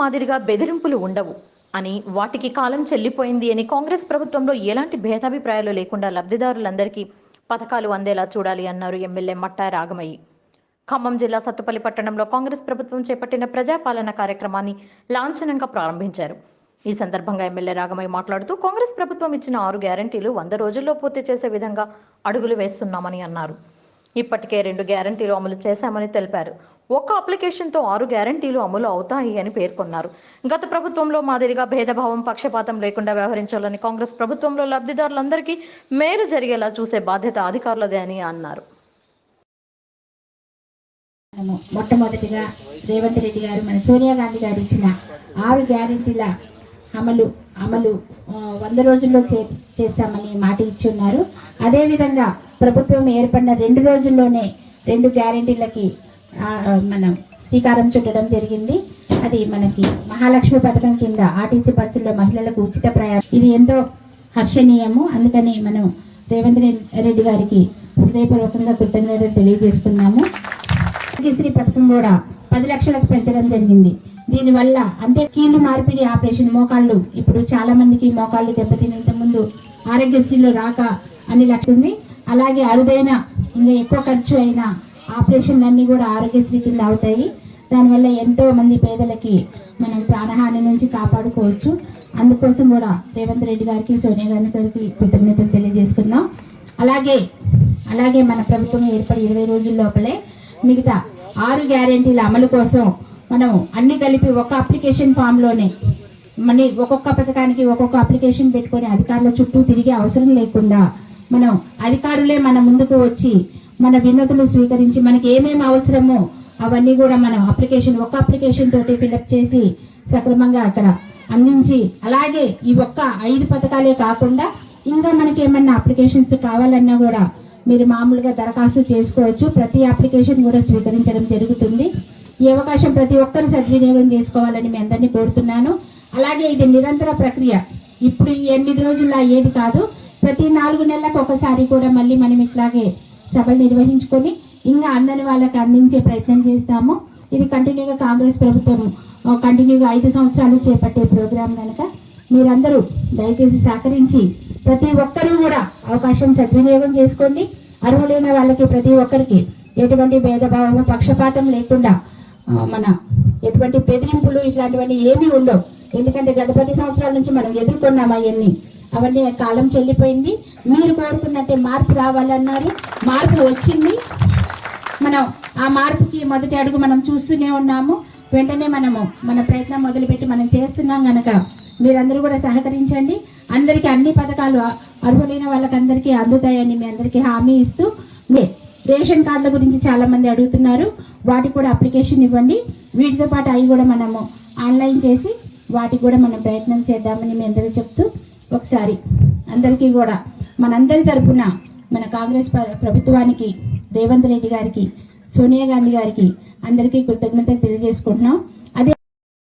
మాదిరిగా బెదిరింపులు ఉండవు అని వాటికి కాలం చెల్లిపోయింది అని కాంగ్రెస్ ప్రభుత్వంలో ఎలాంటి భేదాభిప్రాయాలు లేకుండా లబ్ధిదారులందరికీ పథకాలు అందేలా చూడాలి అన్నారు ఎమ్మెల్యే మట్టా రాగమయ్యి. ఖమ్మం జిల్లా సత్తుపల్లి పట్టణంలో కాంగ్రెస్ ప్రభుత్వం చేపట్టిన ప్రజాపాలన కార్యక్రమాన్ని లాంఛనంగా ప్రారంభించారు. ఈ సందర్భంగా ఎమ్మెల్యే రాగమయ్య మాట్లాడుతూ కాంగ్రెస్ ప్రభుత్వం ఇచ్చిన ఆరు గ్యారంటీలు వంద రోజుల్లో పూర్తి చేసే విధంగా అడుగులు వేస్తున్నామని అన్నారు. ఇప్పటికే రెండు గ్యారంటీలు అమలు చేశామని తెలిపారు. ఒక్క అప్లికేషన్తో ఆరు గ్యారంటీలు అమలు అవుతాయి అని పేర్కొన్నారు. గత ప్రభుత్వంలో మాదిరిగా భేదభావం పక్షపాతం లేకుండా వ్యవహరించాలని కాంగ్రెస్ ప్రభుత్వంలో లబ్ధిదారులందరికీ మేలు జరిగేలా చూసే బాధ్యత అధికారులదే అని అన్నారు. మొట్టమొదటిగా రేవంత్ రెడ్డి గారు మన సోనియా గాంధీ గారు ఇచ్చిన ఆరు గ్యారెంటీల అమలు అమలు వంద రోజుల్లో చే చేస్తామని మాట ఇచ్చున్నారు. అదేవిధంగా ప్రభుత్వం ఏర్పడిన రెండు రోజుల్లోనే రెండు గ్యారెంటీలకి మనం శ్రీకారం చుట్టడం జరిగింది. అది మనకి మహాలక్ష్మి పథకం కింద ఆర్టీసీ బస్సుల్లో మహిళలకు ఉచిత ప్రయాణం. ఇది ఎంతో హర్షణీయము. అందుకని మనం రేవంత్ రెడ్డి గారికి హృదయపూర్వకంగా కృతజ్ఞతలు తెలియజేసుకున్నాము. శ్రీ పథకం కూడా పది లక్షలకు పెంచడం జరిగింది. దీనివల్ల అంతే కీళ్ళు మార్పిడి ఆపరేషన్ మోకాళ్ళు. ఇప్పుడు చాలా మందికి మోకాళ్ళు దెబ్బతినేంత ముందు ఆరోగ్యశ్రీలో రాక అని లక్షంది అలాగే అరుదైన ఇంకా ఎక్కువ ఖర్చు అయిన ఆపరేషన్లు అన్నీ కూడా ఆరోగ్యశ్రీ కింద అవుతాయి. దానివల్ల ఎంతో మంది పేదలకి మనం ప్రాణహాని నుంచి కాపాడుకోవచ్చు. అందుకోసం కూడా రేవంత్ రెడ్డి గారికి సోనియా గాంధీ గారికి కృతజ్ఞతలు తెలియజేసుకున్నాం అలాగే అలాగే మన ప్రభుత్వం ఏర్పడి ఇరవై రోజుల లోపలే మిగతా ఆరు గ్యారెంటీల అమలు కోసం మనం అన్ని కలిపి ఒక అప్లికేషన్ ఫామ్లోనే మనీ ఒక్కొక్క పథకానికి ఒక్కొక్క అప్లికేషన్ పెట్టుకొని అధికారుల చుట్టూ తిరిగే అవసరం లేకుండా మనం అధికారులే మన ముందుకు వచ్చి మన విన్నతులు స్వీకరించి మనకి ఏమేమి అవసరమో అవన్నీ కూడా మనం అప్లికేషన్ ఒక్క అప్లికేషన్ తోటి ఫిలప్ చేసి సక్రమంగా అక్కడ అందించి అలాగే ఈ ఒక్క ఐదు పథకాలే కాకుండా ఇంకా మనకి ఏమన్నా అప్లికేషన్స్ కావాలన్నా కూడా మీరు మామూలుగా దరఖాస్తు చేసుకోవచ్చు. ప్రతి అప్లికేషన్ కూడా స్వీకరించడం జరుగుతుంది. ఈ అవకాశం ప్రతి ఒక్కరు సద్వినియోగం చేసుకోవాలని మీ అందరినీ కోరుతున్నాను. అలాగే ఇది నిరంతర ప్రక్రియ. ఇప్పుడు ఈ ఎనిమిది రోజుల్లో అయ్యేది కాదు. ప్రతి నాలుగు నెలలకు ఒకసారి కూడా మళ్ళీ మనం ఇట్లాగే సభలు నిర్వహించుకొని ఇంకా అందని వాళ్ళకి అందించే ప్రయత్నం చేస్తాము. ఇది కంటిన్యూగా కాంగ్రెస్ ప్రభుత్వం కంటిన్యూగా ఐదు సంవత్సరాలు చేపట్టే ప్రోగ్రాం కనుక మీరందరూ దయచేసి సహకరించి ప్రతి ఒక్కరూ కూడా అవకాశం సద్వినియోగం చేసుకోండి. అర్హులైన వాళ్ళకి ప్రతి ఒక్కరికి ఎటువంటి భేదభావము పక్షపాతం లేకుండా మన ఎటువంటి బెదిరింపులు ఇట్లాంటివన్నీ ఏమీ ఉండవు. ఎందుకంటే గత పది సంవత్సరాల నుంచి మనం ఎదుర్కొన్నాం అవన్నీ. అవన్నీ కాలం చెల్లిపోయింది. మీరు కోరుకున్నట్టే మార్పు రావాలన్నారు. మార్పు వచ్చింది. మనం ఆ మార్పుకి మొదటి అడుగు మనం చూస్తూనే ఉన్నాము. వెంటనే మనము మన ప్రయత్నం మొదలుపెట్టి మనం చేస్తున్నాం గనక మీరందరూ కూడా సహకరించండి. అందరికీ అన్ని పథకాలు అర్హులైన వాళ్ళకందరికీ అందుతాయని మీ అందరికీ హామీ ఇస్తూ మీ రేషన్ కార్డుల గురించి చాలామంది అడుగుతున్నారు. వాటికి కూడా అప్లికేషన్ ఇవ్వండి. వీటితో పాటు అవి కూడా మనము ఆన్లైన్ చేసి వాటికి కూడా మనం ప్రయత్నం చేద్దామని మీ అందరూ చెప్తూ ఒకసారి అందరికీ కూడా మనందరి తరపున మన కాంగ్రెస్ ప్రభుత్వానికి రేవంత్ రెడ్డి గారికి సోనియా గాంధీ గారికి అందరికీ కృతజ్ఞతలు తెలియజేసుకుంటున్నాం.